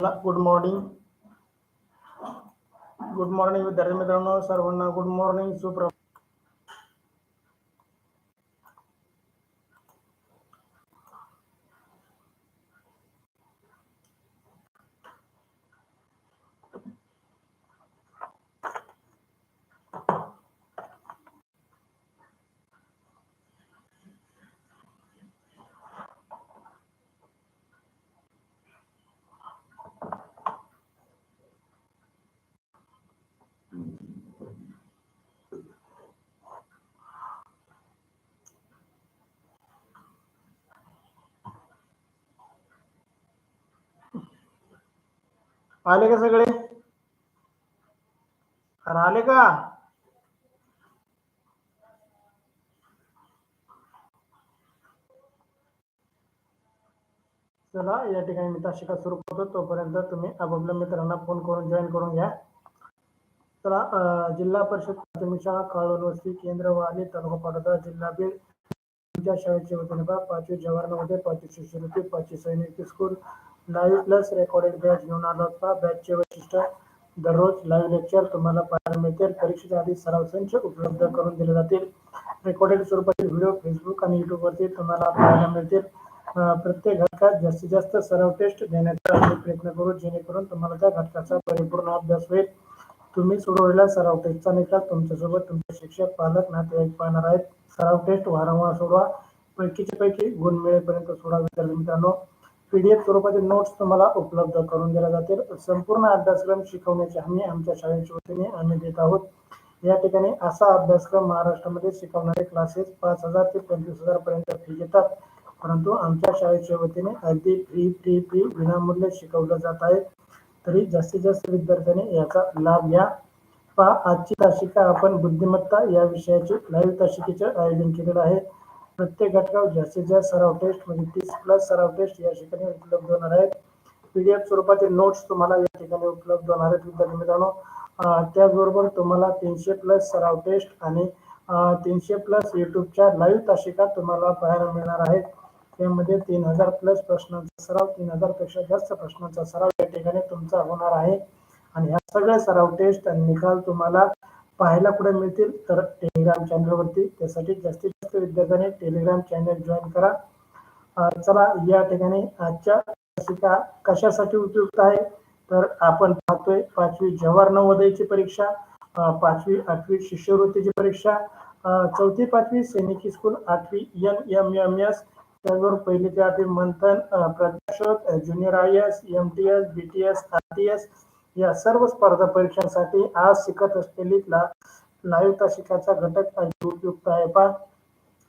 Good morning good morning विद्यार्थी मित्रांनो सर्वांना गुड मॉर्निंग सुप्र आले का सगळे? आले का? चला या ठिकाणी मी ताशिका सुरू करतो. तोपर्यंत तुम्ही आपापल्या मित्रांना फोन करून जॉईन करून घ्या. चला जिल्हा परिषद प्राथमिक शाळा काळवण वस्ती केंद्र वाली तालुका पाटोदा जिल्हा बीड. तुमच्या शाळेचे वतीने पहा पाचवी जवाहरमध्ये पाचवी शिष्यवृत्ती पाचवी सैनिक school. Live plus recorded batch घेऊन आलो होता बॅचचे वैशिष्ट्य दररोज लाईव्ह लेक्चर तुम्हाला पाहायला मिळतील. परीक्षेच्या आधी सराव संच उपलब्ध करून दिले जातील. रेकॉर्डेड स्वरूपातील व्हिडिओ फेसबुक आणि युट्यूबवरती तुम्हाला पाहायला मिळतील. प्रत्येक घटकात जास्तीत जास्त सराव टेस्ट देण्याचा प्रयत्न करू जेणेकरून तुम्हाला त्या घटकाचा परिपूर्ण अभ्यास होईल. तुम्ही सोडवलेला सराव टेस्टचा निकाल तुमच्यासोबत तुमचे शिक्षक पालक नातेवाईक पाहणार आहेत. सराव टेस्ट वारंवार सोडवा. पैकीचे पैकी गुण मिळेपर्यंत सोडा विद्यार्थी मित्रांनो. पीडीएफ स्वरूपातील नोट्स तुम्हाला उपलब्ध करून दिल्या जातील. संपूर्ण अभ्यासक्रम शिकवण्याची हमी आमच्या शाळेच्या वतीने आम्ही देत आहोत. या ठिकाणी असा अभ्यासक्रम महाराष्ट्रामध्ये शिकवणारे क्लासेस पाच हजार ते पंचवीस हजार पर्यंत फी घेतात. परंतु आमच्या शाळेच्या वतीने अगदी फ्री फ्री फ्री विनामूल्य शिकवलं जात आहे. तरी जास्तीत जास्त विद्यार्थ्यांनी याचा लाभ घ्या. पहा आजची तासिका आपण बुद्धिमत्ता या विषयाची लाईव्ह तासिकेचे आयोजन केलेलं आहे. प्रत्येक घटकावर जास्तीत जास्त सराव टेस्ट म्हणजे तीस प्लस सराव टेस्ट या ठिकाणी उपलब्ध होणार आहेत. पीडीएफ स्वरूपातील नोट्स तुम्हाला या ठिकाणी उपलब्ध होणार आहेत विद्यार्थी मित्रांनो. त्याचबरोबर तुम्हाला तीनशे प्लस सराव टेस्ट आणि तीनशे प्लस युट्यूबच्या लाईव्ह तासिका तुम्हाला पाहायला मिळणार आहेत. त्यामध्ये तीन हजार प्लस प्रश्नांचा सराव तीन हजारपेक्षा जास्त प्रश्नांचा सराव या ठिकाणी तुमचा होणार आहे. आणि ह्या सगळ्या सराव टेस्ट आणि निकाल तुम्हाला पाहायला कुठे मिळतील तर टेलिग्राम चॅनलवरती त्यासाठी जास्तीत जास्त विद्यार्थ्यांनी टेलिग्राम चॅनल जॉईन करा. चला या ठिकाणी आजच्या तासिका कशासाठी उपयुक्त आहे? तर आपण पाहतोय पाचवी जवाहर नवोदयची परीक्षा पाचवी आठवी शिष्यवृत्तीची परीक्षा चौथी पाचवी सैनिकी स्कूल आठवी एन एम एम एस त्याचबरोबर पहिली ते आठवी Manthan Pragyashodh junior I S M T S B T S R T S या सर्व स्पर्धा परीक्षांसाठी आज शिकत असलेली लाईव्ह तासिकाचा घटक उपयुक्त आहे. पा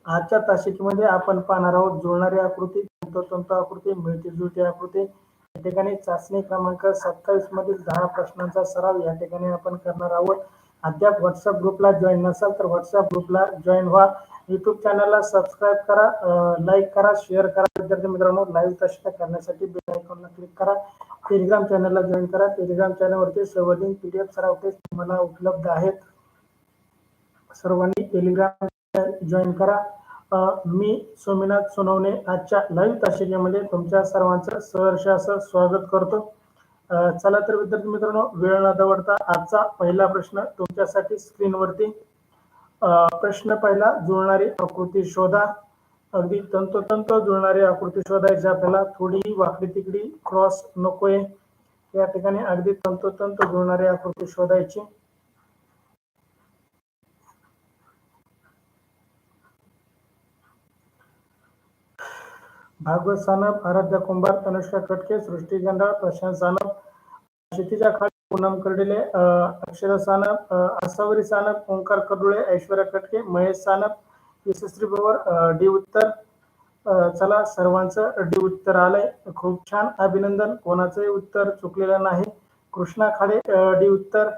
आजच्या तासिकेमध्ये आपण पाहणार आहोत जुळणारी आकृती तंतोतंत आकृती मिळती जुळती आकृती. या ठिकाणी चाचणी क्रमांक सत्तावीस मधील दहा प्रश्नांचा सराव या ठिकाणी आपण करणार आहोत. अद्याप व्हॉट्सअप ग्रुपला जॉईन नसाल तर व्हॉट्सअप ग्रुपला जॉईन व्हा. युट्यूब चॅनलला सबस्क्राईब करा लाईक करा शेअर करा. विद्यार्थी मित्रांनो लाईव्ह तासिका करण्यासाठी बेल आयकॉनला क्लिक करा. टेलिग्राम चॅनलला जॉईन करा. टेलिग्राम चॅनलवरती सर्व लिंक पीडीएफ सराव टेस्ट तुम्हाला उपलब्ध आहेत. सर्वांनी टेलिग्राम जॉईन करा. मी सोमीनाथ सोनवणे आजच्या लाईव्ह ताशिकेमध्ये तुमच्या सर्वांचं सहर्ष असं स्वागत करतो. चला तर विद्यार्थी मित्रांनो वेळ न दवडता आजचा पहिला प्रश्न तुमच्यासाठी स्क्रीनवरती. प्रश्न पहिला जुळणारी आकृती शोधा. अगदी तंतोतंत जुळणारी आकृती शोधायची आपल्याला थोडीही वाकडी तिकडी क्रॉस नकोय. या ठिकाणी अगदी तंतोतंत जुळणारी आकृती शोधायची. भागवत सानप आराध्य कुंभार तनुष्का कटके सृष्टी गंडाळ प्रशांत सानप क्षितिजा खाली पूनम कर्डिले अं, अक्षरा सानप अं, आसावरी सानप ओंकार कडुळे ऐश्वर्या कटके महेश सानप यशस्वी पवार डी उत्तर चला सर्वांचं डी उत्तर आलंय खूप छान अभिनंदन. कोणाचंही उत्तर चुकलेलं नाही. कृष्णा खाडे डी उत्तर.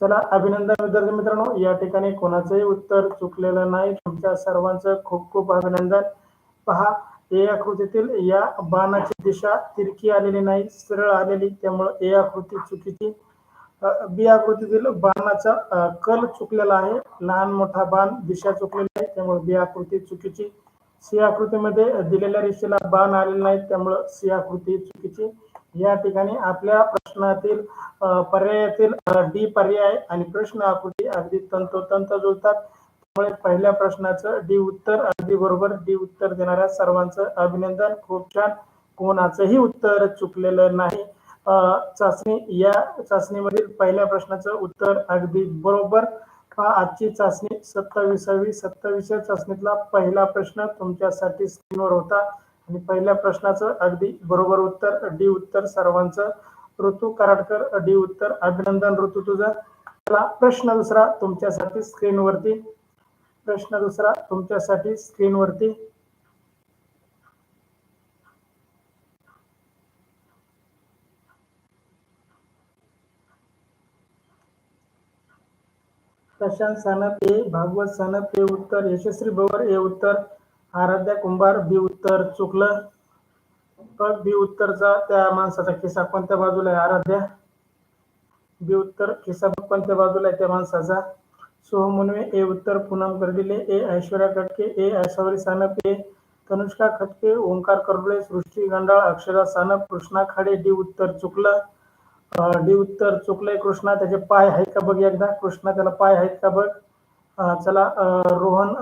चला अभिनंदन विद्यार्थी मित्रांनो. या ठिकाणी कोणाचंही उत्तर चुकलेलं नाही. तुमच्या सर्वांचं खूप खूप अभिनंदन. पहा ए आकृतीतील या बाणाची दिशा तिरकी आलेली नाही सरळ आलेली. त्यामुळे ए आकृती चुकीची. बी आकृतीतील बाणाचा कल चुकलेला आहे. लहान मोठा बाण दिशा चुकलेली आहे. त्यामुळे बी आकृती चुकीची. सी आकृतीमध्ये दिलेल्या रेषेला बाण आलेले नाही. त्यामुळे सी आकृती चुकीची. या ठिकाणी आपल्या प्रश्नातील पर्यायातील डी पर्याय आणि प्रश्न आकृती अगदी तंतोतंत जुळतात. त्यामुळे पहिल्या प्रश्नाचं डी उत्तर अगदी बरोबर डी उत्तर देणाऱ्या सर्वांचं अभिनंदन. खूप छान. कोणाचंही उत्तर चुकलेलं नाही. चाचणी या चाचणीमधील पहिल्या प्रश्नाचं उत्तर अगदी बरोबर. आजची चाचणी सत्तावीसावी. सत्तावीसच्या चाचणीतला पहिला प्रश्न तुमच्यासाठी स्क्रीनवर होता. आणि पहिल्या प्रश्नाचं अगदी बरोबर उत्तर डी उत्तर सर्वांचं. ऋतू कराडकर डी उत्तर. अभिनंदन ऋतू तुझं. प्रश्न दुसरा तुमच्यासाठी स्क्रीनवरती. प्रश्न दुसरा तुमच्यासाठी स्क्रीनवरती प्रशांत सानप ए भागवत सानप ए उत्तर यशस्वी भवर ए उत्तर आराध्या कुंभार बी उत्तर चुकलं. पण बी उत्तरचा त्या माणसाचा खिसा कोणत्या बाजूला आहे? आराध्या. बी उत्तर खिसा कोणत्या बाजूला आहे त्या माणसाचा? सोहम ए उत्तर पूनम गर्डिले ए ऐश्वर्या खटके ए ऐश्वरी सानप ए तनुष्का खटके ओंकार करडुळे सृष्टी गंडाळ अक्षरा सानप कृष्णा खाडे डी उत्तर चुकलं. डी उत्तर चुकलंय कृष्णा त्याचे पाय आहेत का बघ एकदा. कृष्णा त्याला पाय आहेत का बघ. चला रोहन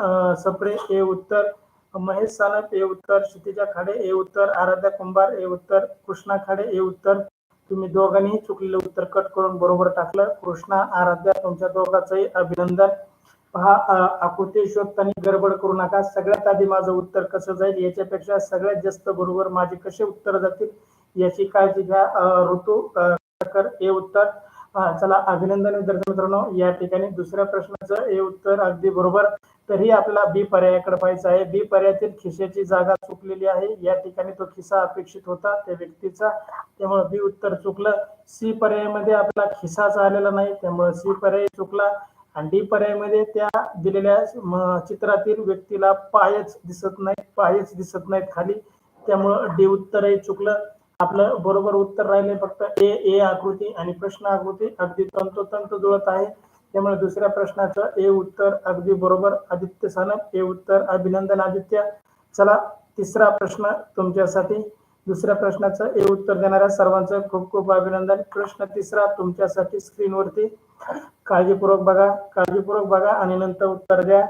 सप्रे ए उत्तर. महेश सानप ए उत्तर. क्षितिजा खाडे ए उत्तर. आराध्या कुंभार ए उत्तर. कृष्णा खाडे ए उत्तर. तुम्ही दोघांनी चुकलेलं उत्तर कट करून बरोबर टाकलं. कृष्णा आराध्या तुमच्या दोघांचंही अभिनंदन. पहा आकृती शोधताना गडबड करू नका. सगळ्यात आधी माझं उत्तर कसं जाईल याच्यापेक्षा सगळ्यात जास्त बरोबर माझे कसे उत्तर जातील याची काळजी घ्या. ऋतू हे उत्तर चला अभिनंदन विद्यार्थी मित्रांनो. या ठिकाणी दुसऱ्या प्रश्नाचं हे उत्तर अगदी बरोबर. तरी आपल्याला बी पर्यायाकडे पाहायचं आहे. बी पर्यायातील खिशाची जागा चुकलेली आहे. या ठिकाणी तो खिसा अपेक्षित होता. त्या व्यक्तीचा त्यामुळे बी उत्तर चुकलं. सी पर्यायामध्ये आपला खिसाच आलेला नाही. त्यामुळे सी पर्याय चुकला. आणि डी पर्यायामध्ये त्या दिलेल्या चित्रातील व्यक्तीला पायच दिसत नाही पायच दिसत नाहीत खाली. त्यामुळं डी उत्तरही चुकलं. आपलं बरोबर उत्तर राहिले फक्त ए ए आकृती आणि प्रश्न आकृती अगदी तंतोतंत जुळत आहे. त्यामुळे दुसऱ्या प्रश्नाचं ए उत्तर अगदी बरोबर आदित्य सानप ए उत्तर अभिनंदन आदित्य. चला तिसरा प्रश्न तुमच्यासाठी. दुसऱ्या प्रश्नाचं ए उत्तर देणाऱ्या सर्वांचं खूप खूप अभिनंदन. प्रश्न तिसरा तुमच्यासाठी स्क्रीनवरती. काळजीपूर्वक बघा काळजीपूर्वक बघा आणि नंतर उत्तर द्या.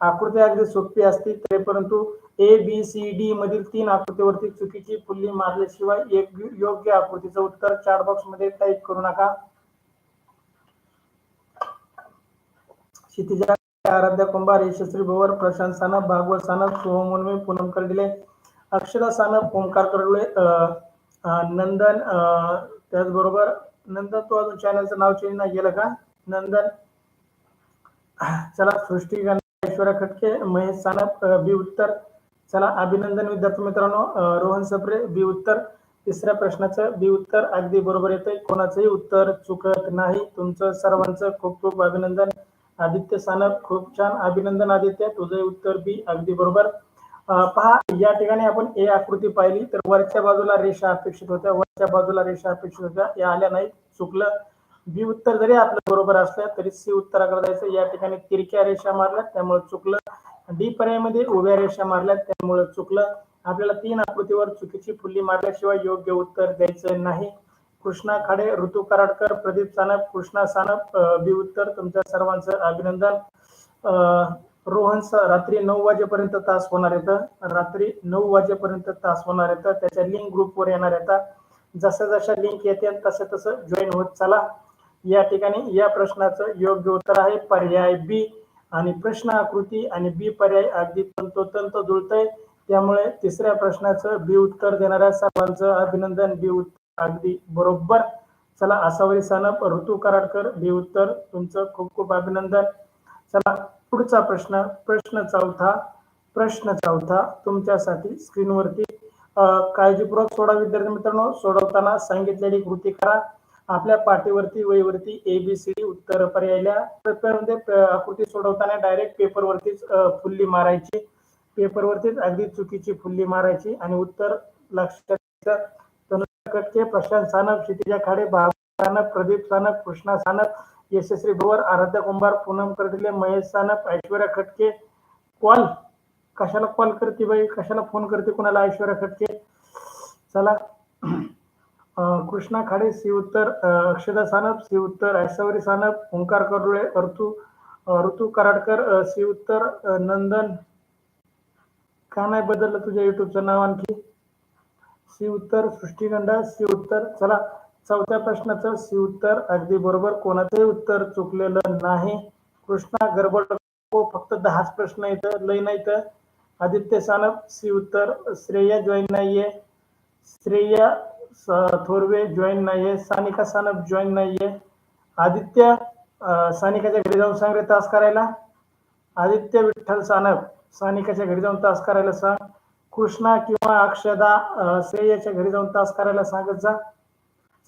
आकृती अगदी सोपी असते तरी परंतु ए बी सी डी मधील तीन आकृतीवरती चुकीची पुल्ली मारल्याशिवाय एक योग्य आकृतीचं उत्तर चार बॉक्समध्ये टाईप करू नका. क्षितिजा आराध्या कुंभार यशस्वी भोवर प्रशांत सानप भागवत सानप सोहम पूनम कर्डिले अक्षरा सानप ओंकार कर्डुळे नंदन त्याचबरोबर नंदन तो अजून चॅनलचं नाव चेंज नाही केलं का? नंदन चला सृष्टी गण- ऐश्वर्या खटके महेश सानप बी उत्तर चला अभिनंदन विद्यार्थी मित्रांनो. रोहन सप्रे बी उत्तर. तिसऱ्या प्रश्नाचं बी उत्तर अगदी बरोबर येते कोणाचंही उत्तर चुकत नाही. तुमचं सर्वांचं खूप खूप अभिनंदन. आदित्य सानप खूप छान. अभिनंदन आदित्य. तुझं उत्तर बी अगदी बरोबर. पहा या ठिकाणी आपण ए आकृती पाहिली. तर वरच्या बाजूला रेषा अपेक्षित होत्या. वरच्या बाजूला रेषा अपेक्षित होत्या. या आल्या नाहीत. चुकलं. बी उत्तर जरी आपलं बरोबर असलं तरी सी उत्तराकडे जायचं. या ठिकाणी तिरक्या रेषा मारल्या. त्यामुळे चुकलं. डी पर्यायमध्ये उभ्या रेषा मारल्या त्यामुळे चुकलं. आपल्याला तीन आकृतीवर चुकीची फुल्ली मारल्याशिवाय योग्य उत्तर द्यायचं नाही. कृष्णा खाडे ऋतू कराडकर प्रदीप सानप कृष्णा सानप बी उत्तर. तुमच्या सर्वांचं अभिनंदन. रोहन स- रात्री नऊ वाजेपर्यंत तास होणार येतं रात्री नऊ वाजेपर्यंत तास होणार येतं त्याच्या लिंक ग्रुपवर येणार येतात जसं जशा लिंक येते तसं तसं जॉईन होत चला. या ठिकाणी या प्रश्नाचं योग्य उत्तर आहे. पर्याय बी आणि प्रश्न आकृती आणि बी पर्याय अगदी तंतोतंत जुळतंय. त्यामुळे तिसऱ्या प्रश्नाचं बी उत्तर देणाऱ्या सर्वांचं अभिनंदन. बी उत्तर अगदी बरोबर. चला आसावरी सानप ऋतू कराडकर बी उत्तर. तुमचं खूप खूप अभिनंदन. चला पुढचा प्रश्न. प्रश्न चौथा. प्रश्न चौथा तुमच्यासाठी स्क्रीनवरती काळजीपूर्वक सोडा विद्यार्थी मित्रांनो. सोडवताना सांगितलेली कृती करा. आपल्या पाठीवरती वहीवरती ए बी सी डी उत्तर पर्यायला पेपरमध्ये आकृती सोडवताना डायरेक्ट पेपरवरतीच फुल्ली मारायची. पेपरवरतीच अगदी चुकीची फुल्ली मारायची आणि उत्तर लक्षात कटके प्रशांत सानप क्षितिजा खाडे भाव सानप प्रदीप सानप कृष्णा सानप यशस्वी भोवर आराध्य कुंभार पूनम कर्डिले महेश सानप ऐश्वर्या खटके. कॉल? कशाला कॉल करते बाई? कशाला फोन करते कुणाला? ऐश्वर्या खटके. चला. कृष्णा खाडे सी उत्तर अक्षदा सानप सी उत्तर ऐसावरी सानप ओंकार करुळे ऋतू ऋतू कराडकर सी उत्तर नंदन. का नाही बदललं तुझ्या युट्यूबचं नाव आणखी? सी उत्तर सृष्टीगंडा सी उत्तर. चला चौथ्या प्रश्नाचं सी उत्तर अगदी बरोबर. कोणाचंही उत्तर चुकलेलं नाही. कृष्णा गरबड फक्त दहाच प्रश्न येतं लय नाही तर. आदित्य सानप सी उत्तर. श्रेया जॉईन नाहीये. श्रेया थोरवे जॉईन नाहीये सानिका सानप जॉईन नाहीये. आदित्य सानिकाच्या घरी जाऊन सांग रे तास करायला. आदित्य विठ्ठल सानप सानिकाच्या घरी जाऊन तास करायला सांग. कृष्णा किंवा अक्षदा श्रेयाच्या घरी जाऊन तास करायला सांगत जा.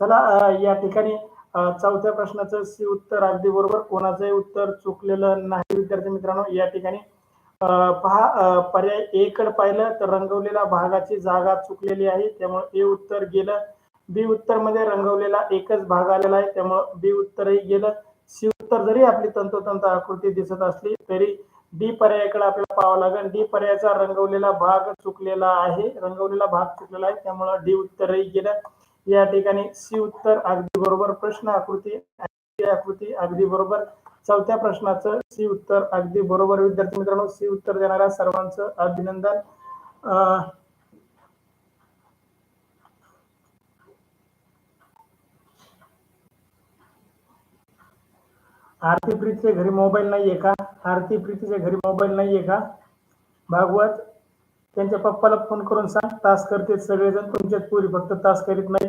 चला या ठिकाणी चौथ्या प्रश्नाचं सी उत्तर अगदी बरोबर. कोणाचंही उत्तर चुकलेलं नाही विद्यार्थी मित्रांनो या ठिकाणी पहा पर्याय ए कडे पाहिलं तर रंगवलेल्या भागाची जागा चुकलेली आहे. त्यामुळे ए उत्तर गेलं बी उत्तरमध्ये रंगवलेला एकच भाग आलेला आहे. त्यामुळे बी उत्तरही गेलं. सी उत्तर जरी आपली तंतोतंत आकृती दिसत असली तरी डी पर्यायाकडे आपल्याला पाहावं लागेल. डी पर्यायाचा रंगवलेला भाग चुकलेला आहे. रंगवलेला भाग चुकलेला आहे. त्यामुळे डी उत्तरही गेलं. या ठिकाणी सी उत्तर अगदी बरोबर. प्रश्न आकृती आकृती अगदी बरोबर. चौथ्या प्रश्नाचं सी उत्तर. अगदी बरोबर विद्यार्थी मित्रांनो सी उत्तर देणाऱ्या सर्वांचं अभिनंदन. आरती प्रीतीच्या घरी मोबाईल नाहीये का? आरती प्रीतीच्या घरी मोबाईल नाहीये का? भागवत त्यांच्या पप्पाला फोन करून सांग तास करते सगळेजण तुमच्यात पुरी फक्त तास करीत नाही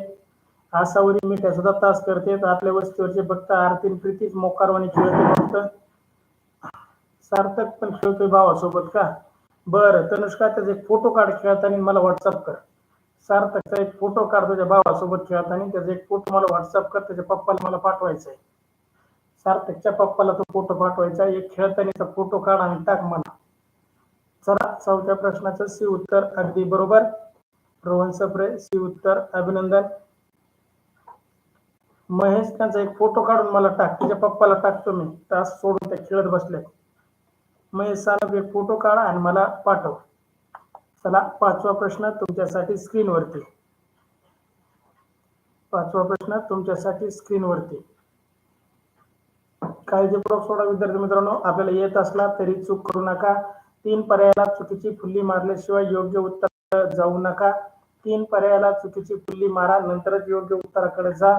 आसावरी मिठ्या सुद्धा तास करते. आपल्या वस्तीवरचे भक्त आरती प्रीतीच मोकारवाणी खेळते फक्त. सार्थक पण खेळतोय भावासोबत का? बरं तनुष्का त्याचे फोटो काढ खेळताना मला व्हॉट्सअप कर. सार्थकचा एक फोटो काढ तुझ्या भावासोबत खेळताना त्याचा एक फोटो मला व्हॉट्सअप कर. त्याच्या पप्पाला मला पाठवायचा आहे सार्थकच्या पप्पाला तो फोटो पाठवायचा एक खेळतानीचा फोटो काढ आणि टाक मला. चला चौथ्या प्रश्नाचं सी उत्तर अगदी बरोबर. रोहन सप्रे सी उत्तर अभिनंदन. महेश त्यांचा एक फोटो काढून मला टाक. तुझ्या पप्पाला टाकतो मी. तास सोडून त्या खेळत बसले महेश सानप एक फोटो काढा आणि मला पाठव. चला पाचवा प्रश्न तुमच्यासाठी स्क्रीनवरती पाचवा प्रश्न तुमच्यासाठी स्क्रीनवरती काळजीपूर्वक सोडा विद्यार्थी मित्रांनो. आपल्याला येत असला तरी चूक करू नका. तीन पर्यायाला चुकीची फुल्ली मारल्याशिवाय योग्य उत्तर जाऊ नका. तीन पर्यायाला चुकीची फुल्ली मारा नंतरच योग्य उत्तराकडे जा.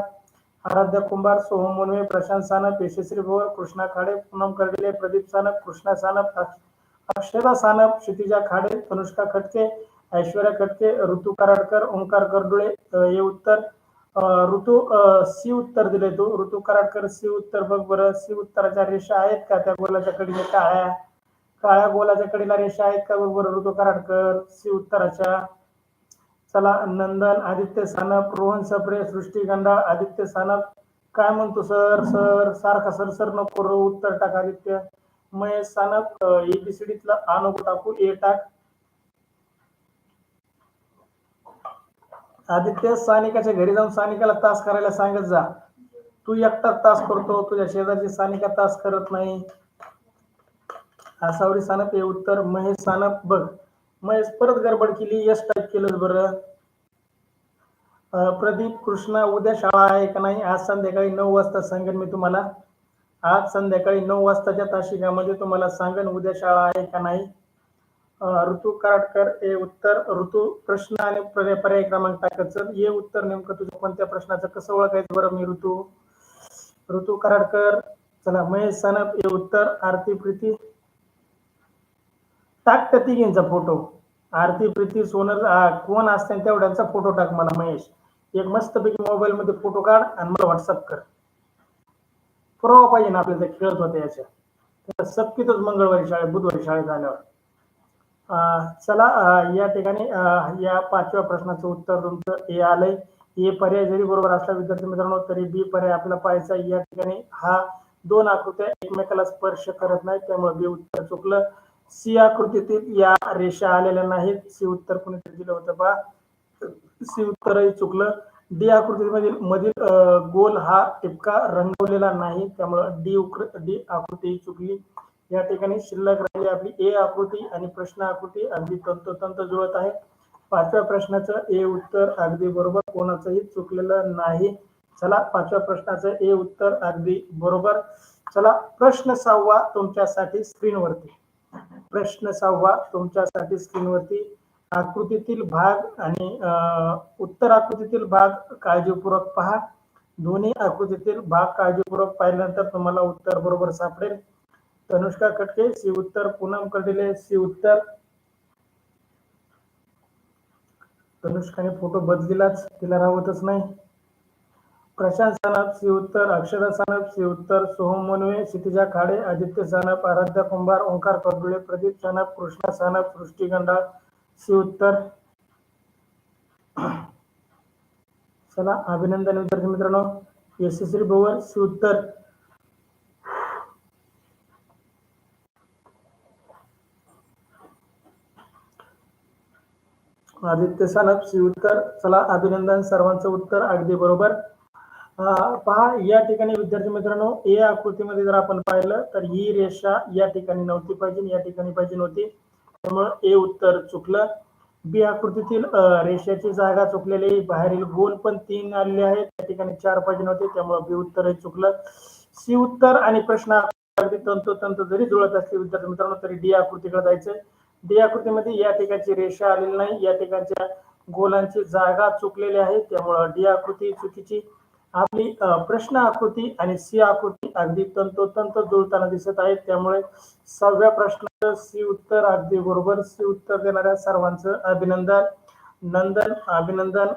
आराध्या कुंभार सोहम मुनवे प्रशांत सानप यशस्वी भोर कृष्णा खाडे पूनम कर्डिले प्रदीप सानप कृष्णा सानप अक्षरा सानप क्षितिजा खाडे तनुष्का खटके ऐश्वर्या खटके ऋतू कराडकर ओंकार करडुळे हे उत्तर ऋतू सी उत्तर दिले तू. ऋतू कराडकर सी उत्तर बघ बरं. सी उत्तराच्या रेषा आहेत का त्या गोलाच्या कडीने? काळ्या काळ्या गोलाच्या कडीला रेषा आहेत का बघ बरं? ऋतू कराडकर सी उत्तराच्या. चला नंदन आदित्य सानप रोहन सप्रे सृष्टी गंडा आदित्य सानप. काय म्हणतो सर सर सारखा सर सर नको रो उत्तर टाक आदित्य. महेश सानप एबीसीडीतला आ नको टाकू ए टाक. आदित्य सानिकाच्या घरी जाऊन सानिकाला तास करायला सांगत जा. तू एकटा तास करतो तुझ्या शेजारची सानिका तास करत नाही. आसावरी सानप हे उत्तर. महेश सानप बघ. महेश परत गडबड केली यश टाईप केलं बरं. प्रदीप कृष्णा उद्या शाळा आहे का नाही? आज संध्याकाळी नऊ वाजता सांगेन मी तुम्हाला. आज संध्याकाळी नऊ वाजताच्या तासिकामध्ये तुम्हाला सांगेन उद्या शाळा आहे का नाही. ऋतू कराडकर हे उत्तर ऋतू प्रश्न आणि पर्याय पर्याय क्रमांक टाकायचं. हे उत्तर नेमकं तुझ्या कोणत्या प्रश्नाचं? कसं ओळखायचं बरं मी ऋतू? ऋतू कराडकर चला महेश सनप हे उत्तर आरती प्रीती. टाक त्या तिघींचा फोटो. आरती प्रीती सोनल कोण असते तेवढ्यांचा फोटो टाक मला महेश. एक मस्तपैकी मोबाईल मध्ये फोटो काढ आणि मला व्हॉट्सअप कर. पुरावा पाहिजे ना आपल्याला खेळत होते याच्या. सक्तीतच मंगळवारी शाळेत बुधवारी शाळेत आल्यावर. अं, चला या ठिकाणी या पाचव्या प्रश्नाचं उत्तर तुमचं हे आलंय. ए पर्याय जरी बरोबर असला विद्यार्थी मित्रांनो तरी बी पर्याय आपल्याला पाहायचा या ठिकाणी हा दोन आकृत्या एकमेकाला स्पर्श करत नाही त्यामुळे बी उत्तर चुकलं. सी आकृतीतील या रेषा आलेल्या नाहीत. सी उत्तर कुणीतरी दिलं होतं बा. सी उत्तरही चुकलं. डी आकृतीमधील मधील मधील गोल हा टिपका रंगवलेला नाही. त्यामुळं डी उक्र डी आकृतीही चुकली. या ठिकाणी शिल्लक राहिली आपली. ए आकृती आणि प्रश्न आकृती अगदी तंतोतंत जुळत आहे. पाचव्या प्रश्नाचं ए उत्तर अगदी बरोबर कोणाचंही चुकलेलं नाही. चला पाचव्या प्रश्नाचं ए उत्तर अगदी बरोबर. चला प्रश्न सहावा तुमच्यासाठी स्क्रीनवरती. प्रश्न सहावा तुमच्यासाठी स्क्रीनवरती. आकृतीतील भाग आणि उत्तर आकृतीतील भाग काळजीपूर्वक पहा. दोन्ही आकृतीतील भाग काळजीपूर्वक पाहिल्यानंतर तुम्हाला उत्तर बरोबर सापडेल. तनुष्का कटके सी उत्तर. पूनम कटिले सी उत्तर. तनुष्काने फोटो बदलिलाच. तिला राहतच नाही. प्रशांत सानप सी उत्तर अक्षरा सानप सी उत्तर सोहम मनवे क्षितिजा खाडे आदित्य सानप आराध्या कुंभार ओंकार कर्दुळे प्रदीप सानप कृष्णा सानप सृष्टी गंडाळ सी उत्तर चला अभिनंदन विद्यार्थी मित्रांनो. यशस्वी भवर सी उत्तर आदित्य सानप सी उत्तर चला अभिनंदन सर्वांचं उत्तर अगदी बरोबर. पहा या ठिकाणी विद्यार्थी मित्रांनो ए आकृतीमध्ये जर आपण पाहिलं तर ही रेषा या ठिकाणी नव्हती पाहिजे या ठिकाणी पाहिजे नव्हती. त्यामुळे ए उत्तर चुकलं. बी आकृतीतील रेषाची रेषेची जागा चुकलेली बाहेरील गोल पण तीन आलेले आहेत. त्या ठिकाणी चार पाहिजे नव्हते त्यामुळे बी उत्तर हे चुकलं. सी उत्तर आणि प्रश्न अगदी तंतोतंत जरी जुळत असले विद्यार्थी मित्रांनो तरी डी आकृतीकडे जायचंय. डी आकृतीमध्ये या ठिकाणची रेषा आलेली नाही. या ठिकाणच्या गोलांची जागा चुकलेली आहे. त्यामुळं डी आकृती चुकीची. आपली प्रश्न आकृती आणि सी आकृती अगदी तंतोतंत जुळताना दिसत आहेत. त्यामुळे सहाव्या प्रश्नाचं सी उत्तर अगदी बरोबर सी उत्तर देणाऱ्या सर्वांचं अभिनंदन. नंदन अभिनंदन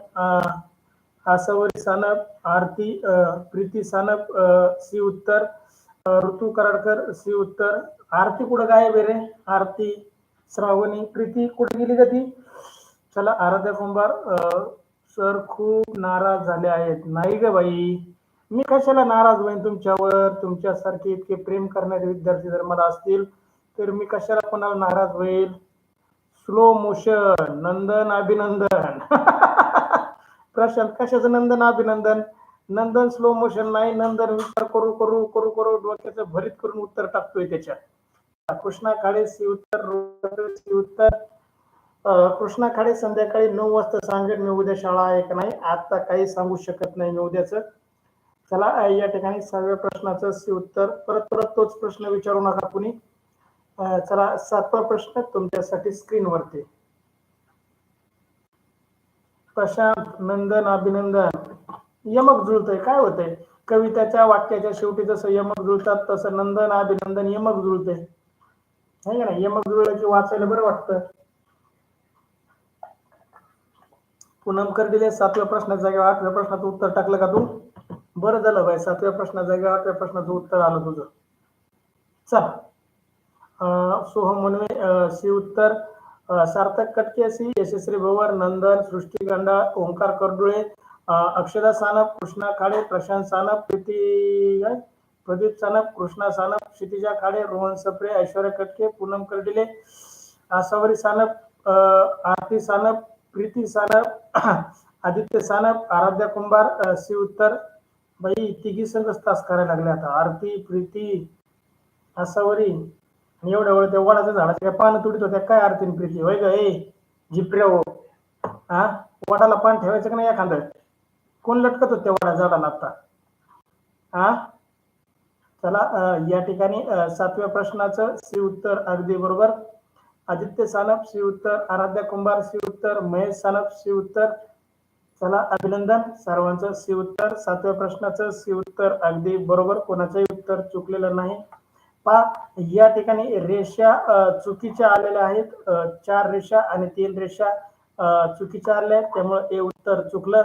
आसवरी सानप आरती प्रीती सानप सी उत्तर ऋतू कराडकर सी उत्तर. आरती कुठं काय बेरे रे? आरती श्रावणी प्रीती कुठे गेली का ती? चला आराध्या कुंभार सर खूप नाराज झाले आहेत. नाही ग बाई. मी कशाला नाराज होईन तुमच्यावर? तुमच्यासारखे इतके प्रेम करणारे विद्यार्थी जर मला असतील तर मी कशाला कोणाला नाराज होईल? स्लो मोशन नंदन अभिनंदन. प्रशांत कशाचं नंदन अभिनंदन? नंदन स्लो मोशन नाही. नंदन विचार करू करू करू करू डोक्याचं भरीत करून उत्तर टाकतोय त्याच्यात. कृष्णा काळे सी उत्तर सी उत्तर कृष्णा खाडे संध्याकाळी नऊ वाजता सांगेल मी उद्या शाळा आहे का नाही. आता काही सांगू शकत नाही मी उद्याच. चला या ठिकाणी सहाव्या प्रश्नाचं उत्तर. परत परत तोच प्रश्न विचारू नका कुणी. चला सातवा प्रश्न तुमच्यासाठी स्क्रीनवरती. प्रशांत नंदन अभिनंदन. यमक जुळतंय काय होतंय? कविताच्या वाक्याच्या शेवटी जसं यमक जुळतात तसं नंदन अभिनंदन यमक जुळतंय. नाही का नाही? यमक जुळलं की वाचायला बरं वाटतं. पूनम करडिले सातव्या प्रश्नाच्या जागेवर आठव्या प्रश्नाचं उत्तर टाकलं का तू? बरं झालं बाई सातव्या प्रश्नाच्या जागेवर आठव्या प्रश्नाचं उत्तर आलं तुझं. चल. सोहम मनवे अं, सी उत्तर. सार्थक कटके सी. यशस्वी भवर नंदन सृष्टी गंडा ओंकार करडुळे अक्षदा सानप कृष्णा खाडे प्रशांत सानप प्रीती प्रदीप सानप कृष्णा सानप क्षितिजा खाडे रोहन सप्रे ऐश्वर्या कटके पूनम कर्डिले आसावरी सानप आरती सानप प्रीती सानप आदित्य सानप आराध्या कुंभार अं, सी उत्तर बाई तिघी संघच तास करायला लागले आता. आरती प्रीती आसावरी आणि एवढ्या वेळ त्या वडाच्या झाडाच्या काय पानं तुडीत होत्या काय आरती आणि प्रीती? होय ग ए जिप्रे हो. हा वडाला पान ठेवायचं का नाही एखादं? कोण लटकत होत त्या वडा झाडाला आता? हा चला अं, या ठिकाणी सातव्या प्रश्नाचं सी उत्तर अगदी बरोबर. आदित्य सानप सी उत्तर आराध्या कुंभार सी उत्तर महेश सानप सी उत्तर चला अभिनंदन सर्वांचं सी उत्तर सातव्या प्रश्नाचं सी उत्तर अगदी बरोबर कोणाचंही उत्तर चुकलेलं नाही. पा या ठिकाणी रेषा चुकीच्या आलेल्या आहेत. चार रेषा आणि तीन रेषा चुकीच्या आल्या आहेत. त्यामुळे ए उत्तर चुकलं.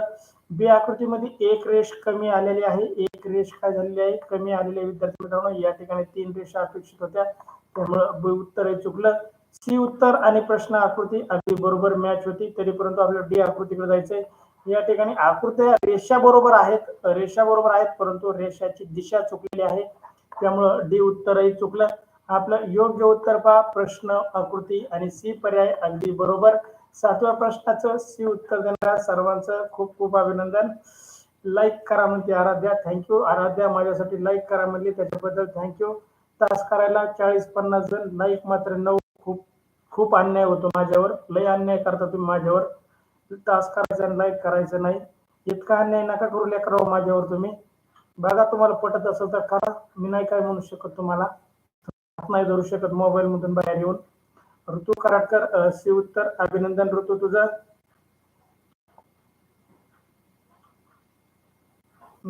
बी आकृतीमध्ये एक रेष कमी आलेली आहे. एक रेष काय झालेली आहे? कमी आलेली विद्यार्थी मित्रांनो या ठिकाणी तीन रेषा अपेक्षित होत्या. त्यामुळं बी उत्तर हे चुकलं. सी उत्तर आणि प्रश्न आकृती अगदी बरोबर मॅच होती. तरी परंतु आपल्याला डी आकृतीकडे जायचंय. या ठिकाणी आकृत्या रेषा बरोबर आहेत. रेषा बरोबर आहेत परंतु रेषाची दिशा चुकलेली आहे. त्यामुळं डी उत्तरही चुकलं. आपलं योग्य उत्तर पहा. प्रश्न आकृती आणि सी पर्याय अगदी बरोबर. सातव्या प्रश्नाचं सी उत्तर देणाऱ्या सर्वांचं खूप खूप अभिनंदन. लाईक करा म्हणते आराध्या. थँक्यू आराध्या माझ्यासाठी लाईक करा म्हणली. त्याच्याबद्दल थँक्यू तास करायला चाळीस पन्नास जण. लाईक मात्र नऊ. खूप अन्याय होतो माझ्यावर लय अन्याय करता तुम्ही माझ्यावर. तास करायचा लाईक करायचं नाही. इतका अन्याय नका करू लेकराव हो माझ्यावर तुम्ही. बघा तुम्हाला पटत असेल तर करा. मी नाही काय म्हणू शकत तुम्हाला. नाही धरू शकत मोबाईल मधून बाहेर येऊन. ऋतू कराडकर शिव उत्तर अभिनंदन ऋतू तुझं.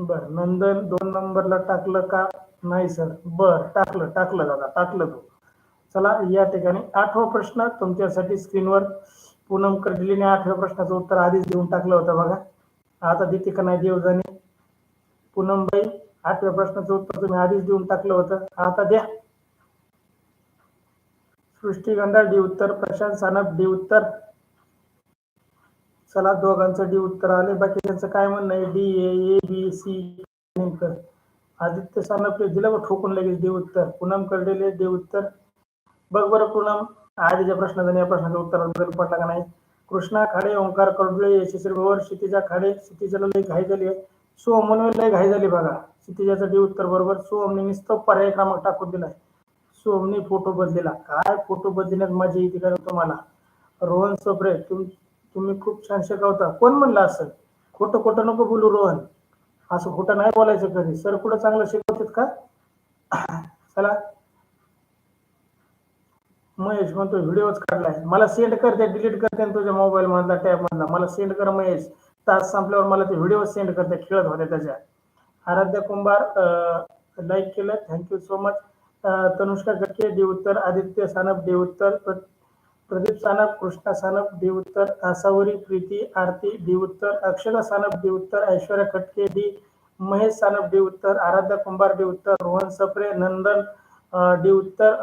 बर नंदन दोन नंबरला टाकलं का? नाही सर बर टाकलं टाकलं दादा टाकलं तू. चला या ठिकाणी आठवा प्रश्न. तुमच्यासाठी स्क्रीनवर पूनम कर्डिलीने आठव्या प्रश्नाचं उत्तर आधीच देऊन टाकलं होतं बघा. आता देते का नाही देव जाणे पूनमबाई आठव्या प्रश्नाचं उत्तर तुम्ही आधीच देऊन टाकलं होतं. आता द्या. सृष्टी गंधा डी उत्तर. प्रशांत सानप डी उत्तर. चला दोघांचं डी उत्तर आले. बाकी त्यांचं काय म्हणणं आहे? डी ए बी सी नेमकं. आदित्य सानप दिलं व ठोकून लगेच डी उत्तर. पूनम कर्डेले डी उत्तर. बघ बरं पूनम आधीच्या प्रश्नाचं या प्रश्नाचं उत्तर बदल पडला का नाही? कृष्णा खाडे ओंकार कडुले यशस्वी भवर क्षितिजा खाडे क्षितिजाला लय घाई झाली आहे. सोमन लई घाई झाली बघा. क्षितिजाचं डी उत्तर बरोबर सोमने नुसतं पर्याय क्रमांक टाकून दिलाय. सोमने फोटो बदलेला. काय फोटो बदलण्यात मजा येते का तुम्हाला? रोहन सोपरे तुम तुम्ही खूप छान शिकवता. कोण म्हणलं असं? खोटं खोटं नको बोलू रोहन. असं खोटं नाही बोलायचं कधी. सर कुठं चांगलं शिकवतात का? चला. महेश म्हणतो व्हिडिओच काढलाय. मला सेंड करते डिलीट करते तुझ्या मोबाईल मधला टॅब मधला. मला सेंड कर महेश. तास संपल्यावर मला ते व्हिडिओ सेंड करते खेळत होते त्याच्या. आराध्या कुंभार लाईक केलं. Thank you so much Tanushka Gatke D उत्तर आदित्य सानप डी उत्तर प्रदीप सानप कृष्णा सानप डी उत्तर आसावरी प्रीती आरती डी उत्तर अक्षता सानप डी उत्तर ऐश्वर्या खटके डी महेश सानप डी उत्तर आराध्या कुंभार डी उत्तर रोहन सप्रे नंदन डी उत्तर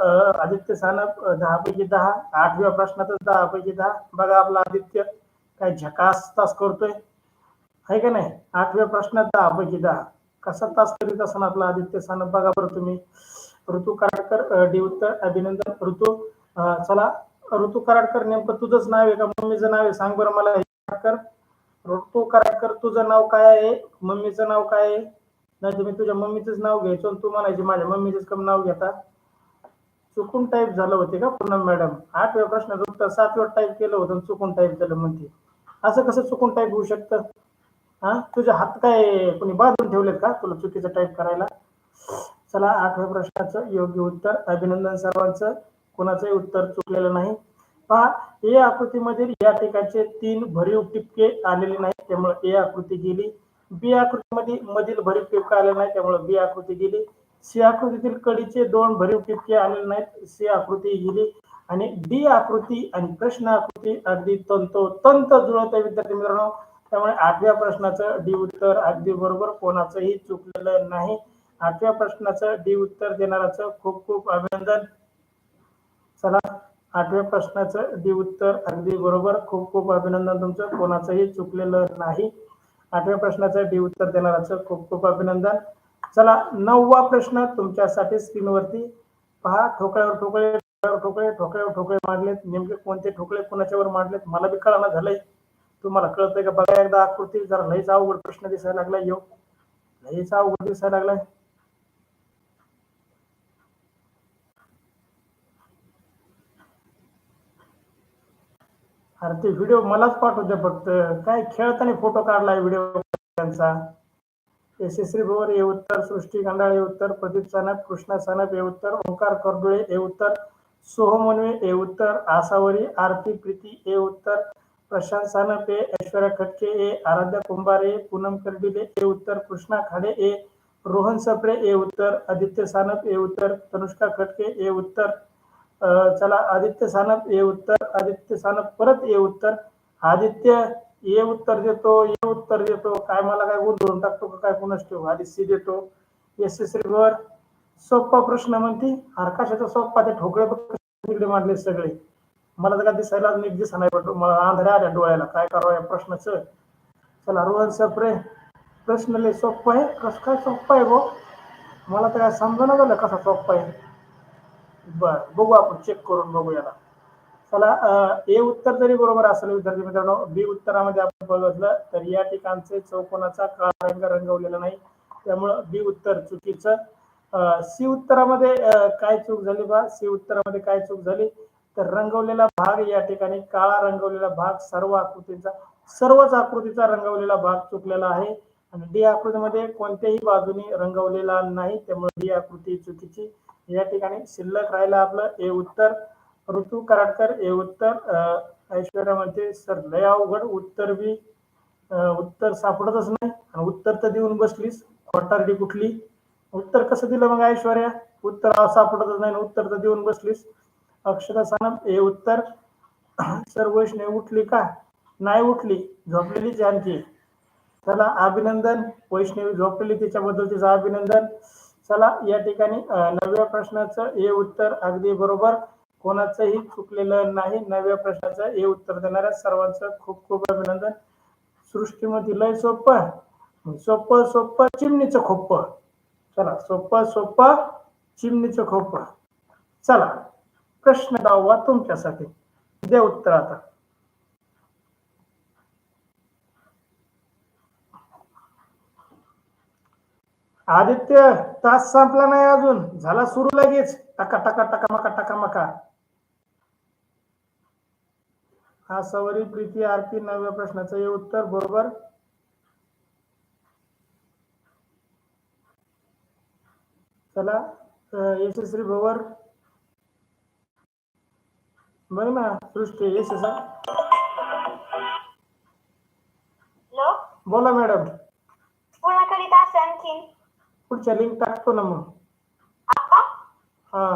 आदित्य सानप दहा पैकी दहा आठव्या प्रश्नातच दहा पैकी दहा. बघा आपला आदित्य काय झकास तास करतोय. आहे का नाही? आठव्या प्रश्नात दहा पैकी दहा. कसा तास करीत असताना आपला आदित्य सानप बघा बरं तुम्ही. ऋतू कराडकर डी उत्तर अभिनंदन. ऋतू चला. ऋतू कराडकर नेमकं तुझंच नाव आहे का? मम्मीचं नाव आहे? सांग बरं मला. कराडकर ऋतू कराडकर तुझं नाव काय आहे? मम्मीचं नाव काय आहे? नाही तुम्ही तुझ्या मम्मीचंच नाव घ्यायचो आणि तू म्हणायची माझ्या मम्मीचंच कम नाव घेता. चुकून टाईप झालं होते का पूनम मॅडम आठव्या प्रश्नाचं उत्तर सातव्या टाईप केलं होतं चुकून टाईप झालं म्हणते. असं कसं चुकून टाईप होऊ शकतं? हा? तुझ्या हात काय कोणी बांधून ठेवलेत का तुला चुकीचं टाईप करायला? चला आठव्या प्रश्नाचं योग्य उत्तर. अभिनंदन सर्वांचं. कोणाचंही उत्तर चुकलेलं नाही. पहा ए आकृतीमधील या ठिकाणचे तीन भरीव टिपके आलेले नाहीत त्यामुळे ए आकृती गेली. बी आकृतीमध्ये मधील भरीव टिपका आलेला नाही त्यामुळे बी आकृती गेली सी आकृतीतील कडीचे दोन भरीव टिपके आलेले नाहीत सी आकृती गेली आणि डी आकृती आणि प्रश्न आकृती अगदी तंतोतंत जुळत आहे विद्यार्थी मित्रांनो. त्यामुळे आठव्या प्रश्नाचं डी उत्तर अगदी बरोबर कोणाचंही चुकलेलं नाही. आठव्या प्रश्नाचं डी उत्तर देणाराचं खूप खूप अभिनंदन. चला आठव्या प्रश्नाचं डी उत्तर अगदी बरोबर खूप खूप अभिनंदन तुमचं. कोणाचंही चुकलेलं नाही. आठव्या प्रश्नाचं डी उत्तर देणाराचं खूप खूप अभिनंदन. चला नववा प्रश्न तुमच्यासाठी स्क्रीनवरती पहा. ठोकळ्यावर ठोकळे ठोकळ्यावर ठोकळे ठोकळ्यावर ठोकळे मांडलेत. नेमके कोणते ठोकळे कोणाच्यावर मांडलेत? मला बी कळाना झालंय. तुम्हाला कळतंय का? बघा एकदा आकृती जरा लईच अवघड प्रश्न दिसायला लागलाय यो. लईच अवघड दिसायला लागलाय. अरे ते व्हिडिओ मलाच पाठवते फक्त काय खेळताना फोटो काढलाय व्हिडिओ त्यांचा यशस्वी भोवर हे उत्तर सृष्टी गंडाळ हे उत्तर प्रदीप सानप कृष्णा सानप हे उत्तर ओंकार करडुळे हे उत्तर सोहमनवे हे उत्तर आसावरी आरती प्रीती हे उत्तर प्रशांत सानप हे ऐश्वर्या खटके हे आराध्या कुंभारे पूनम कर्डिले हे उत्तर कृष्णा खाडे हे रोहन सप्रे हे उत्तर आदित्य सानप हे उत्तर तनुष्का खटके हे उत्तर चला आदित्य सानप ए उत्तर आदित्य सानप परत ये उत्तर. आदित्य ये उत्तर देतो ये उत्तर देतो. काय मला काय गोंधळून टाकतो का काय ठेवू? आधी आदित्य देतो. यशस्वी वर सोप्पा प्रश्न म्हणते हरकाशाचा सोप्पा ते ठोकळे तिकडे मांडले सगळे. मला तर काय दिसायला नीट दिसा नाही पडतो. मला आंधळ्या आल्या डोळ्याला. काय करावं या प्रश्नाचं? चला रोहन सप्रे प्रश्न लय सोप्पा आहे. कसं काय सोप्पा आहे गो? मला तर काय समजा झालं कसा सोप्पा आहे. बर बघू आपण चेक करून बघू याला. चला ए उत्तर जरी बरोबर असेल विद्यार्थी मित्रांनो बी उत्तरामध्ये आपण बघितलं तर या ठिकाणचे चौकोनाचा काळा रंग रंगवलेला नाही. त्यामुळं बी उत्तर चुकीचं. सी उत्तरामध्ये काय चूक झाली बा? सी उत्तरामध्ये काय चूक झाली? तर रंगवलेला भाग या ठिकाणी काळा रंगवलेला भाग सर्व आकृतीचा सर्वच आकृतीचा रंगवलेला भाग चुकलेला आहे. आणि डी आकृतीमध्ये कोणत्याही बाजूने रंगवलेला नाही त्यामुळे डी आकृती चुकीची. या ठिकाणी शिल्लक राहिलं आपलं. ए उत्तर ऋतू कराडकर ए उत्तर अं, ऐश्वर्या म्हणते सर लय अवघड उत्तर बी उत्तर सापडतच नाही. आणि उत्तर तर देऊन बसलीस. खोटारडी कुठली? उत्तर कसं दिलं मग ऐश्वर्या? उत्तर सापडतच नाही उत्तर तर देऊन बसलीस. अक्षरा सानप ए उत्तर सर वैष्णवी उठली का? नाही उठली. झोपलेलीच जानकी. आणखी अभिनंदन. वैष्णवी झोपलेली तिच्याबद्दल तिचं अभिनंदन. चला या ठिकाणी नव्या नवव्या प्रश्नाचं हे उत्तर अगदी बरोबर. कोणाचंही चुकलेलं नाही नव्या प्रश्नाचं हे उत्तर देणाऱ्या सर्वांचं खूप खूप अभिनंदन. सृष्टीमध्ये लय सोपं सोप सोप चिमणीचं खोप. चला सोप सोप चिमणीचं खोप. चला प्रश्न दहावा तुमच्यासाठी. द्या उत्तर आता. आदित्य तास संपला नाही अजून. झाला सुरू लगेच. टका टका टका मका टका मका. हा सवरी प्रीती आरती नवव्या प्रश्नाचं हे उत्तर बरोबर? चला यशस्वी भवर. बघ ना सृष्टी यशस्वी. बोला मॅडम पूर्ण करीत असे आणखीन पुढच्या लिंक टाकतो ना मग. आता? हा.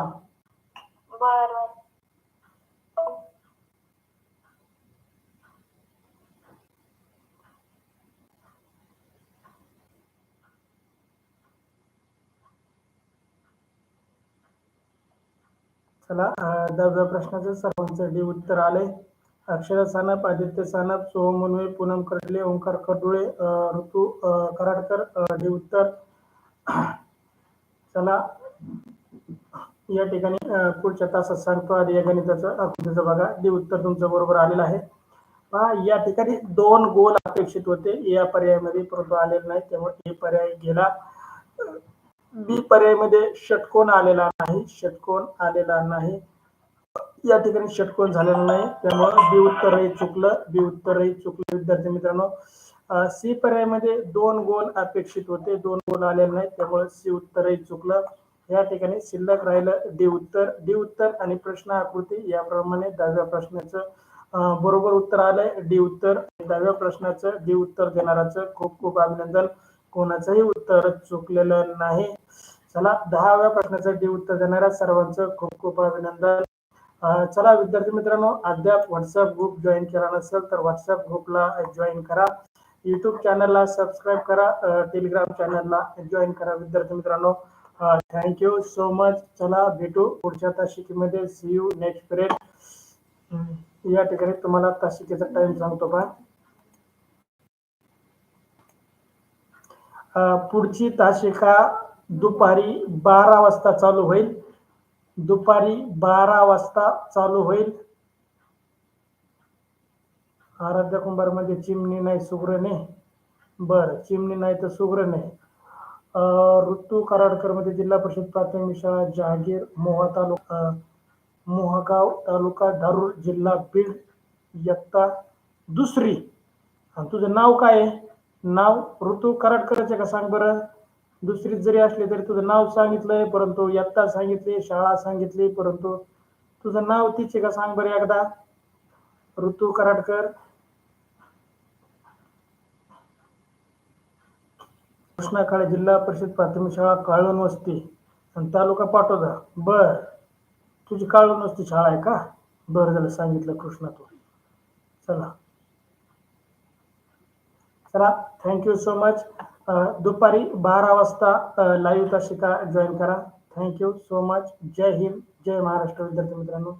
बर बर. चला दहाव्या प्रश्नाचं सर्वांचं डी उत्तर आले अक्षरा सानप आदित्य सानप सोहम मुनवे पूनम कडले ओंकार कडुळे अं, ऋतू कराडकर डी उत्तर. चला. या ठिकाणी पुढच्या तासात सांगतो आधी या गणिताचं आकृतीचं बघा. डी उत्तर तुमचं बरोबर आलेलं आहे. पहा या ठिकाणी दोन गोल अपेक्षित होते. या पर्यायामध्ये परंतु आलेले नाही. त्यामुळे हे पर्याय गेला. बी पर्यायमध्ये षटकोन आलेला नाही. षटकोन आलेला नाही. या ठिकाणी षटकोन झालेला नाही. त्यामुळे बी उत्तरही चुकलं. बी उत्तरही चुकलं. विद्यार्थी मित्रांनो सी पर्यायमध्ये दोन गोल अपेक्षित होते. दोन गोल आलेले नाही त्यामुळे सी उत्तरही चुकलं. या ठिकाणी शिल्लक राहिलं डी उत्तर. डी उत्तर आणि प्रश्न आकृती याप्रमाणे दहाव्या प्रश्नाचं बरोबर उत्तर आलंय. डी उत्तर दहाव्या प्रश्नाचं डी उत्तर देणाराचं खूप खूप अभिनंदन. कोणाचंही उत्तर चुकलेलं नाही. चला दहाव्या प्रश्नाचं डी उत्तर देणाऱ्या सर्वांचं खूप खूप अभिनंदन. चला विद्यार्थी मित्रांनो अद्याप व्हॉट्सअप ग्रुप जॉईन केला नसेल तर व्हॉट्सअप ग्रुपला जॉईन करा. युट्यूब चॅनलला सबस्क्राईब करा टेलिग्राम चॅनलला जॉईन करा. विद्यार्थी मित्रांनो थँक्यू सो मच चला भेटू पुढच्या तासिकेमध्ये. सी यू नेक्स्ट पिरियड या ठिकाणी तुम्हाला तासिकेचा टाइम सांगतो का पुढची तासिका दुपारी बारा वाजता चालू होईल. दुपारी बारा वाजता चालू होईल. आराध्या कुंभार म्हणजे चिमणी नाही सुग्र नाही. बर चिमणी नाही तर सुग्र नाही. ऋतू कराडकरमध्ये जिल्हा परिषद प्राथमिक शाळा जहागीर मोहा तालुका मोहागाव मोहगाव तालुका धारूर जिल्हा बीड इयत्ता दुसरी. आणि तुझं नाव काय आहे? नाव ऋतू कराडकरच आहे का? सांग बरं. दुसरीच जरी असली तरी तुझं नाव सांगितलंय परंतु इयत्ता सांगितली शाळा सांगितली परंतु तुझं नाव तिचे आहे का? सांग बरं एकदा. ऋतू कराडकर कृष्णाकाळे जिल्हा परिषद प्राथमिक शाळा काळवण वस्ती आणि तालुका पाटोदा. बर तुझी काळवण वस्ती शाळा आहे का? बरं झालं सांगितलं कृष्णा तू चला चला थँक्यू सो मच दुपारी बारा वाजता लाईव्ह तासिका जॉईन करा. थँक्यू सो मच जय हिंद जय महाराष्ट्र. विद्यार्थी मित्रांनो